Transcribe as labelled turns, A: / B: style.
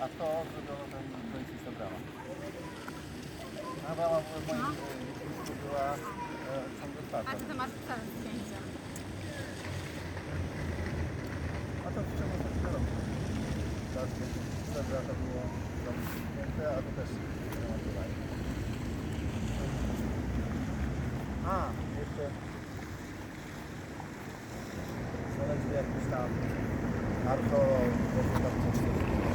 A: a to zrobiono ten policjista brama. A brama w moim e, dzieciństwie była e, ciągle otwarta.
B: A ty to masz całe zdjęcie.
A: A to w ciągu ostatniego roku. Teraz 4 lata było zamknięte, a to też nie remontowali. A, jeszcze znaleźli jakiś tam archeolog, może tam coś